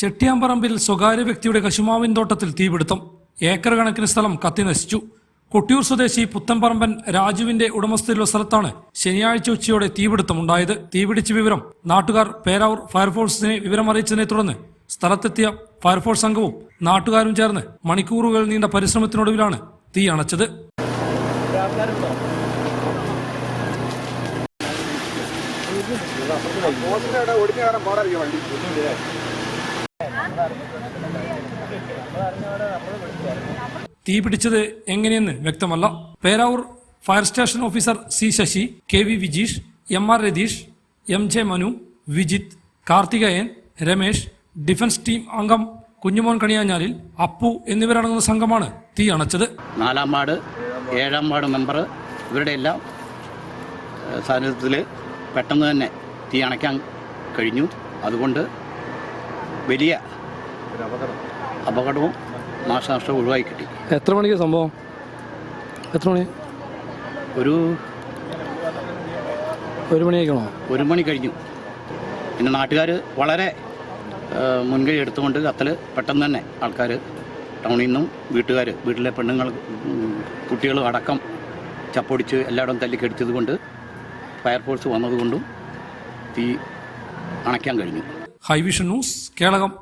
ചെട്ടിയാമ്പറമ്പിൽ സ്വകാര്യ വ്യക്തിയുടെ കശുമാവിൻ തോട്ടത്തിൽ തീപിടുത്തം. ഏക്കർ കണക്കിന് സ്ഥലം കത്തി നശിച്ചു. കൊട്ടിയൂർ സ്വദേശി പുത്തൻപറമ്പൻ രാജുവിന്റെ ഉടമസ്ഥയിലുള്ള സ്ഥലത്താണ് ശനിയാഴ്ച ഉച്ചയോടെ തീപിടുത്തമുണ്ടായത്. തീപിടിച്ച വിവരം നാട്ടുകാർ പേരാവൂർ ഫയർഫോഴ്സിനെ വിവരമറിയിച്ചതിനെ തുടർന്ന് സ്ഥലത്തെത്തിയ ഫയർഫോഴ്സ് സംഘവും നാട്ടുകാരും ചേർന്ന് മണിക്കൂറുകൾ നീണ്ട പരിശ്രമത്തിനൊടുവിലാണ് തീ അണച്ചത്. തീ പിടിച്ചത് എങ്ങനെയെന്ന് വ്യക്തമല്ല. Peravoor fire station officer C Sasi K V Vijeesh M R Ratheesh M J Manu Vijith Karthikeyan Ramesh defence team അംഗം കുഞ്ഞുമോൻ കണിയാഞ്ഞാലിൽ അപ്പു എന്നിവരടങ്ങുന്ന സംഘമാണ് തീ അണച്ചത്. നാലാം വാർഡ് ഏഴാം വാർഡ് മെമ്പർ ഇവരുടെ എല്ലാം സാന്നിധ്യത്തിൽ പെട്ടെന്ന് തന്നെ തീ അണയ്ക്കാൻ കഴിഞ്ഞു. അതുകൊണ്ട് വലിയ അപകടവും നാശനഷ്ടവും ഒഴിവായി കിട്ടി. എത്ര മണിക്ക് സംഭവം? എത്ര മണി? ഒരു ഒരു മണി ആയിക്കണോ ഒരു മണി കഴിഞ്ഞു. പിന്നെ നാട്ടുകാർ വളരെ മുൻകൈ എടുത്തുകൊണ്ട് കത്തൽ പെട്ടെന്ന് തന്നെ ആൾക്കാർ ടൗണിൽ നിന്നും വീട്ടുകാർ വീട്ടിലെ പെണ്ണുങ്ങൾ കുട്ടികളും അടക്കം ചപ്പൊടിച്ച് എല്ലായിടവും തല്ലിക്കടിച്ചത് കൊണ്ട് ഫയർഫോഴ്സ് വന്നതുകൊണ്ടും തീ അണയ്ക്കാൻ കഴിഞ്ഞു. High vision news Kelakam.